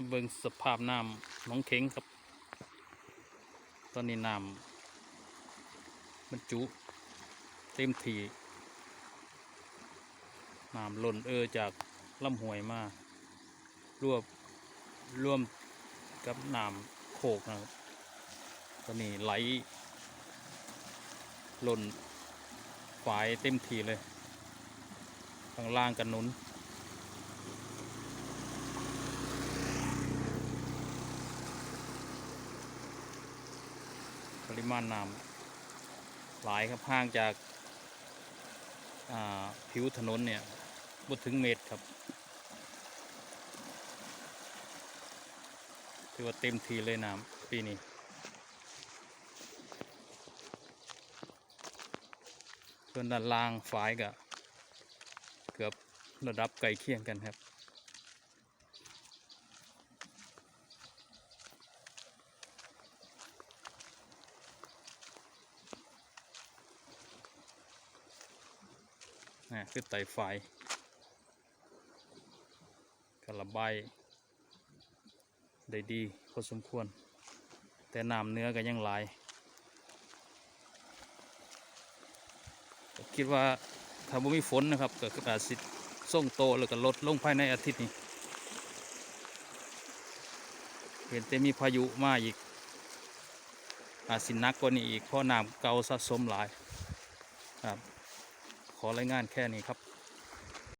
มาเบิ่งสภาพน้ำหน้องเข็งครับ ตอนนี้น้ำมันจุเต็มทีน้ำล้นเออจากลำห้วยมารวบร่วมกับน้ำโขกนะครับ ตอนนี้ไหลล้นฝายเต็มทีเลยข้างล่างกันนุน ปริมาณน้ำหลายครับห่างจากาผิวถนนเนี่ยบดถึงเมตรครับถือว่าเต็มทีเลยน้ำปีนี้ส่วนด้านล่างฝายก็เกือบระดับใกล้เคียงกันครับ นะคือไต่ไฟกระบายได้ดีพอสมควร แต่น้ำเนื้อก็ยังหลายคิดว่าถ้าบ่มีฝนนะครับก็อาจสิส่งโตแล้วก็ลดลงภายในอาทิตย์นี้เห็นแต่มีพายุมาอีก อาจสินักกว่านี้อีกเพราะน้ำเก่าสะสมหลายครับ ขอรายงานแค่นี้ครับ